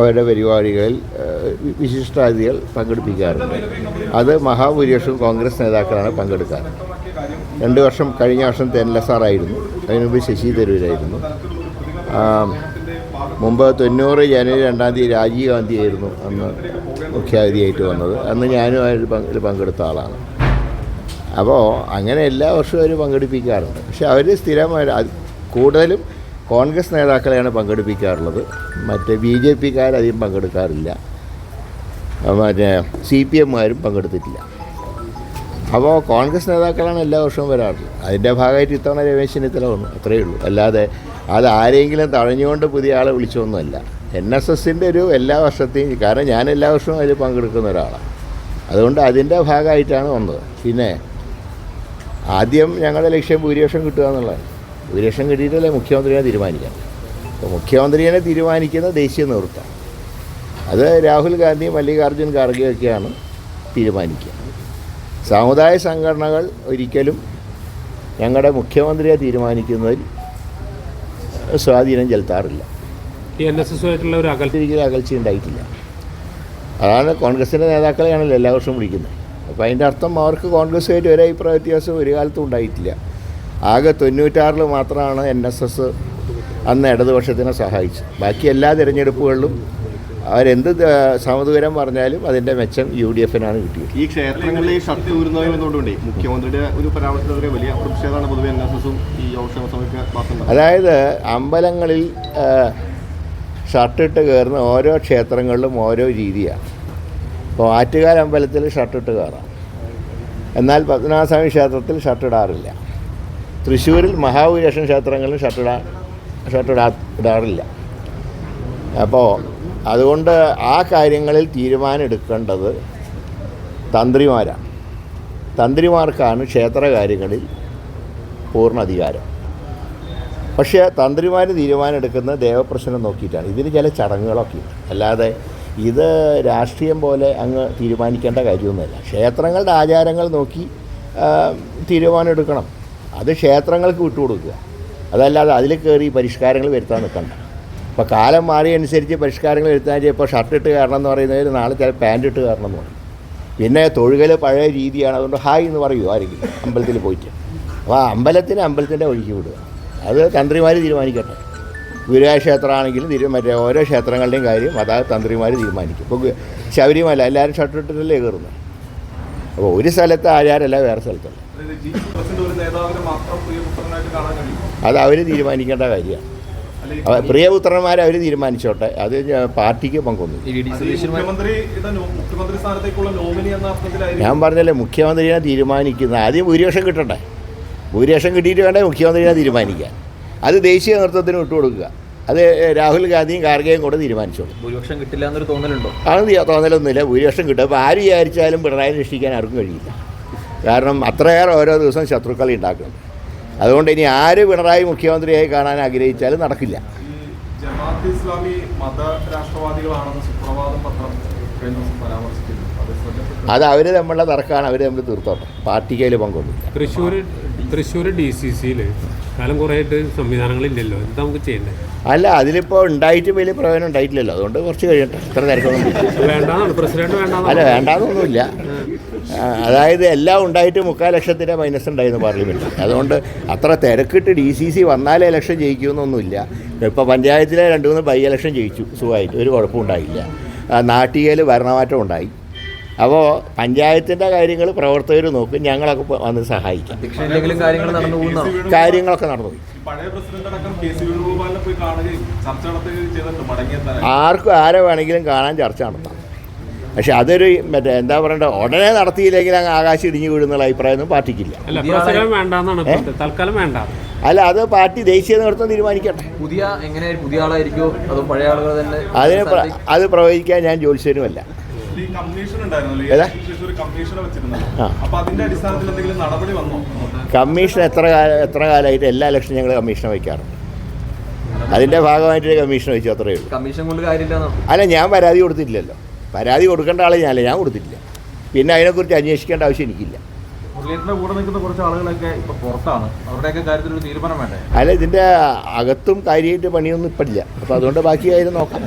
അവരുടെ പരിപാടികളിൽ വിശിഷ്ടാതിഥികൾ പങ്കെടുപ്പിക്കാറുണ്ട്. അത് മഹാഭൂരിപക്ഷം കോൺഗ്രസ് നേതാക്കളാണ് പങ്കെടുക്കാറ്. രണ്ട് വർഷം കഴിഞ്ഞ വർഷം തെന്നല സാറായിരുന്നു. അതിനു മുമ്പ് ശശി തരൂരായിരുന്നു. മുമ്പ് തൊണ്ണൂറ് ജനുവരി രണ്ടാം തീയതി രാജീവ് ഗാന്ധി ആയിരുന്നു അന്ന് മുഖ്യാതിഥിയായിട്ട് വന്നത്. അന്ന് ഞാനും അതിൽ പങ്ക് പങ്കെടുത്ത ആളാണ്. അപ്പോൾ അങ്ങനെ എല്ലാ വർഷവും അവർ പങ്കെടുപ്പിക്കാറുണ്ട്. പക്ഷെ അവർ സ്ഥിരമായിട്ട് കൂടുതലും കോൺഗ്രസ് നേതാക്കളെയാണ് പങ്കെടുപ്പിക്കാറുള്ളത്. മറ്റേ ബി ജെ പിക്കാരധികം പങ്കെടുക്കാറില്ല. മറ്റേ സി പി എമ്മുകാരും പങ്കെടുത്തിട്ടില്ല. അപ്പോൾ കോൺഗ്രസ് നേതാക്കളാണ് എല്ലാ വർഷവും വരാറുള്ളത്. അതിന്റെ ഭാഗമായിട്ട് ഇത്തവണ രമേശ് ചെന്നിത്തല വന്നു. അത്രയേ ഉള്ളൂ. അല്ലാതെ അത് ആരെങ്കിലും തഴഞ്ഞുകൊണ്ട് പുതിയ ആളെ വിളിച്ചൊന്നുമല്ല. എൻ എസ് എസിന്റെ ഒരു എല്ലാ വർഷത്തെയും കാരണം ഞാൻ എല്ലാ വർഷവും അതിൽ പങ്കെടുക്കുന്ന ഒരാളാണ്. അതുകൊണ്ട് അതിന്റെ ഭാഗമായിട്ടാണ് വന്നത്. പിന്നെ ആദ്യം ഞങ്ങളുടെ ലക്ഷ്യം ഭൂരിപക്ഷം കിട്ടുക എന്നുള്ളതാണ്. ഭൂരിപക്ഷം കിട്ടിയിട്ടല്ലേ മുഖ്യമന്ത്രിയെ തീരുമാനിക്കാം അപ്പോൾ മുഖ്യമന്ത്രിയെ തീരുമാനിക്കുന്ന ദേശീയ നേതൃത്വം. അത് രാഹുൽ ഗാന്ധി മല്ലികാർജുൻ ഖാർഗെയൊക്കെയാണ് തീരുമാനിക്കുക. സമുദായ സംഘടനകൾ ഒരിക്കലും ഞങ്ങളുടെ മുഖ്യമന്ത്രിയെ തീരുമാനിക്കുന്നതിൽ സ്വാധീനം ചെലുത്താറില്ല. എൻ എസ് എസുമായിട്ടുള്ള ഒരു അകൽ ഒരിക്കലും അകൽച്ച ഉണ്ടായിട്ടില്ല. അതാണ് കോൺഗ്രസിന്റെ നേതാക്കളെയാണല്ലോ എല്ലാ വർഷവും വിളിക്കുന്നത്. അപ്പോൾ അതിന്റെ അർത്ഥം അവർക്ക് കോൺഗ്രസ്സുമായിട്ട് ഒരു അഭിപ്രായ വ്യത്യാസം ഒരു കാലത്തും ഉണ്ടായിട്ടില്ല. ആകെ തൊണ്ണൂറ്റാറിൽ മാത്രമാണ് എൻ എസ് എസ് അന്ന് ഇടതുപക്ഷത്തിനെ സഹായിച്ചത്. ബാക്കി എല്ലാ തിരഞ്ഞെടുപ്പുകളിലും അവരെന്ത് സമദൂരം പറഞ്ഞാലും അതിന്റെ മെച്ചം യു ഡി എഫിനാണ് കിട്ടിയത്. ഈ ക്ഷേത്രങ്ങളിലെ ശക്തി ഷർട്ട് ഊരുന്നതുകൊണ്ടുകൊണ്ടേ മുഖ്യമന്ത്രിയുടെ ഒരു പരാമർശത്തിനെതിരെ വലിയ പ്രതിഷേധമാണ് പൊതുവെ എൻ എസ് എസും ഈ യോഗക്ഷേമ അതായത് അമ്പലങ്ങളിൽ ഷർട്ടിട്ട് കയറുന്ന ഓരോ ക്ഷേത്രങ്ങളിലും ഓരോ രീതിയാണ്. ഇപ്പോൾ ആറ്റുകാൽ അമ്പലത്തിൽ ഷർട്ടിട്ട് കയറാം. എന്നാൽ പത്മനാഭസ്വാമി ക്ഷേത്രത്തിൽ ഷർട്ടിടാറില്ല തൃശ്ശൂരിൽ മഹാഭൂരിപക്ഷം ക്ഷേത്രങ്ങളിൽ ഷർട്ടിടാ ഷർട്ടിടാ ഇടാറില്ല. അപ്പോൾ അതുകൊണ്ട് ആ കാര്യങ്ങളിൽ തീരുമാനം എടുക്കേണ്ടത് തന്ത്രിമാരാണ്. തന്ത്രിമാർക്കാണ് ക്ഷേത്രകാര്യങ്ങളിൽ പൂർണ അധികാരം. പക്ഷേ തന്ത്രിമാർ തീരുമാനം എടുക്കുന്ന ദേവപ്രശ്നം നോക്കിയിട്ടാണ്. ഇതിന് ചില ചടങ്ങുകളൊക്കെ അല്ലാതെ ഇത് രാഷ്ട്രീയം പോലെ അങ്ങ് തീരുമാനിക്കേണ്ട കാര്യമൊന്നുമല്ല. ക്ഷേത്രങ്ങളുടെ ആചാരങ്ങൾ നോക്കി തീരുമാനമെടുക്കണം. അത് ക്ഷേത്രങ്ങൾക്ക് വിട്ടുകൊടുക്കുക. അതല്ലാതെ അതിൽ കയറി പരിഷ്കാരങ്ങൾ വരുത്താൻ നിൽക്കണ്ട. ഇപ്പോൾ കാലം മാറിയനുസരിച്ച് പരിഷ്കാരങ്ങൾ വരുത്താൻ ഇപ്പോൾ ഷർട്ട് ഇട്ട് കയറണം എന്ന് പറയുന്നതിൽ നാളെ ചില പാന്റ് ഇട്ട് കയറണം എന്ന് പറയും. പിന്നെ തൊഴുകൽ പഴയ രീതിയാണ്. അതുകൊണ്ട് ഹായ് എന്ന് പറയൂ ആരെങ്കിലും അമ്പലത്തിൽ പോയിട്ട്. അപ്പോൾ അമ്പലത്തിന് അമ്പലത്തിന്റെ വഴിക്ക് വിടുക. അത് തന്ത്രിമാർ തീരുമാനിക്കട്ടെ. ഗുരുവായൂർ ക്ഷേത്രമാണെങ്കിലും തിരു മറ്റേ ഓരോ ക്ഷേത്രങ്ങളുടെയും കാര്യം അതായത് തന്ത്രിമാർ തീരുമാനിക്കും. ഇപ്പോൾ ശബരിമല എല്ലാവരും ഷർട്ട് ഇട്ടിട്ടല്ലേ കയറുന്നത് അപ്പോൾ ഒരു സ്ഥലത്ത് ആചാരമല്ല വേറെ സ്ഥലത്തല്ല. അത് അവർ തീരുമാനിക്കേണ്ട കാര്യമാണ്. പ്രിയപുത്രന്മാരെ അവർ തീരുമാനിച്ചോട്ടെ. അത് പാർട്ടിക്ക് പങ്കൊന്നു. ഈ മുഖ്യമന്ത്രിയുടെ നോ- മുഖ്യമന്ത്രി സ്ഥാനത്തേക്കുള്ള നോമിനി എന്ന അർത്ഥത്തിലായിരിക്കും. ഞാൻ പറഞ്ഞല്ലേ മുഖ്യമന്ത്രിയെ തീരുമാനിക്കുന്നത് ആദ്യം ഭൂരിപക്ഷം കിട്ടട്ടെ. ഭൂരിപക്ഷം കിട്ടിയിട്ട് വേണ്ടേ മുഖ്യമന്ത്രിയെ തീരുമാനിക്കാൻ. അത് ദേശീയ നേതൃത്വത്തിന് വിട്ടുകൊടുക്കുക അത് രാഹുൽ ഗാന്ധിയും ഖാർഗെയും കൂടെ തീരുമാനിച്ചോളൂ. ഭൂരിപക്ഷം കിട്ടില്ല എന്നൊരു തോന്നലുണ്ടോ? അത് തോന്നലൊന്നുമില്ല. ഭൂരിപക്ഷം കിട്ടും. അപ്പോൾ ആര് വിചാരിച്ചാലും പിണറായി രക്ഷിക്കാൻ ആർക്കും കഴിയില്ല. കാരണം അത്രയേറെ ഓരോ ദിവസം ശത്രുക്കളി ഉണ്ടാക്കുന്നുണ്ട് അതുകൊണ്ട് ഇനി ആര് പിണറായി മുഖ്യമന്ത്രിയായി കാണാൻ ആഗ്രഹിച്ചാലും നടക്കില്ല. ഇസ്ലാമി മത രാഷ്ട്രവാദികളാണെന്ന് സുപ്രഭാതം പത്രം അത് അവർ തമ്മിലുള്ള തർക്കമാണ്. അവർ തമ്മിൽ തീർത്തോട്ടെ. പാർട്ടിക്ക് അതിൽ പങ്കൊന്നുമില്ല തൃശ്ശൂർ തൃശ്ശൂർ ഡി സി സിയിൽ കാലം കുറേ ആയിട്ട് സംവിധാനങ്ങളില്ലല്ലോ. എന്താ നമുക്ക് ചെയ്യേണ്ടത് അല്ല അതിലിപ്പോൾ ഉണ്ടായിട്ട് വലിയ പ്രയോജനം ഉണ്ടായിട്ടില്ലല്ലോ. അതുകൊണ്ട് കുറച്ച് കഴിയട്ടെ. ഇത്ര തിരക്കൊന്നും പ്രസിഡന്റ് അല്ല വേണ്ടാന്നൊന്നുമില്ല. അതായത് എല്ലാം ഉണ്ടായിട്ട് മുക്കാൽ ലക്ഷത്തിന്റെ മൈനസ് ഉണ്ടായിരുന്നു പാർലമെന്റ് അതുകൊണ്ട് അത്ര തിരക്കിട്ട് ഡി സി സി വന്നാലേ ഇലക്ഷൻ ജയിക്കുമെന്നൊന്നുമില്ല. ഇപ്പോൾ പഞ്ചായത്തിലെ രണ്ട് മൂന്ന് ബൈ ഇലക്ഷൻ ജയിച്ചു. സുഖമായിട്ട്. ഒരു കുഴപ്പമുണ്ടായില്ല നാട്ടികയിൽ ഭരണമാറ്റം ഉണ്ടായി. അപ്പോൾ പഞ്ചായത്തിന്റെ കാര്യങ്ങൾ പ്രവർത്തകർ നോക്കും ഞങ്ങളൊക്കെ വന്ന് സഹായിക്കാം. കാര്യങ്ങളൊക്കെ കാര്യങ്ങൾ നടന്നു ആർക്കും ആരെ വേണമെങ്കിലും കാണാൻ ചർച്ച നടത്താം. പക്ഷെ അതൊരു മറ്റേ എന്താ പറയണ്ട ഉടനെ നടത്തിയില്ലെങ്കിൽ അങ്ങ് ആകാശം ഇടിഞ്ഞു വീഴുന്നുള്ള അഭിപ്രായമൊന്നും പാർട്ടിക്കില്ല. തൽക്കാലം വേണ്ട. അല്ല അത് പാർട്ടി ദേശീയ നേതൃത്വം തീരുമാനിക്കട്ടെ. പുതിയ എങ്ങനെ പുതിയ ആളായിരിക്കോ? അതോ പഴയ ആളുകൾ തന്നെ അതിന് അത് പ്രവചിക്കാൻ ഞാൻ ജ്യോത്സ്യനുമല്ല ഈ കമ്മീഷൻ ഉണ്ടായിരുന്നല്ലോ ഈ കമ്മീഷനെ വെച്ചിരുന്നത് ആ. അതിന്റെ അടിസ്ഥാനത്തിൽ എന്തെങ്കിലും നടപടി വന്നോ? കമ്മീഷൻ എത്ര കാലം എത്ര കാലമായിട്ട് എല്ലാ ഇലക്ഷനും ഞങ്ങൾ കമ്മീഷനെ വയ്ക്കാറുണ്ട്. അതിന്റെ ഭാഗമായിട്ട് കമ്മീഷൻ വെച്ചു അത്രയേ ഉള്ളൂ. കമ്മീഷൻ കൊണ്ട് കാര്യമില്ല അല്ല ഞാൻ പരാതി കൊടുത്തിട്ടില്ലല്ലോ. പരാതി കൊടുക്കേണ്ട ആളെ ഞാനല്ല ഞാൻ കൊടുത്തിട്ടില്ല. പിന്നെ അതിനെക്കുറിച്ച് അന്വേഷിക്കേണ്ട ആവശ്യം എനിക്കില്ല. കൂടെ നിൽക്കുന്ന കുറച്ച് ആളുകളൊക്കെ ഇപ്പൊ പുറത്താണ്. അവരുടെയൊക്കെ കാര്യത്തിൽ ഒരു തീരുമാനം വേണ്ടേ? അല്ല ഇതിന്റെ അകത്തും കാര്യമായിട്ട് പണിയൊന്നും ഇപ്പടില്ല. അപ്പോൾ അതുകൊണ്ട് ബാക്കി കാര്യം നോക്കാം.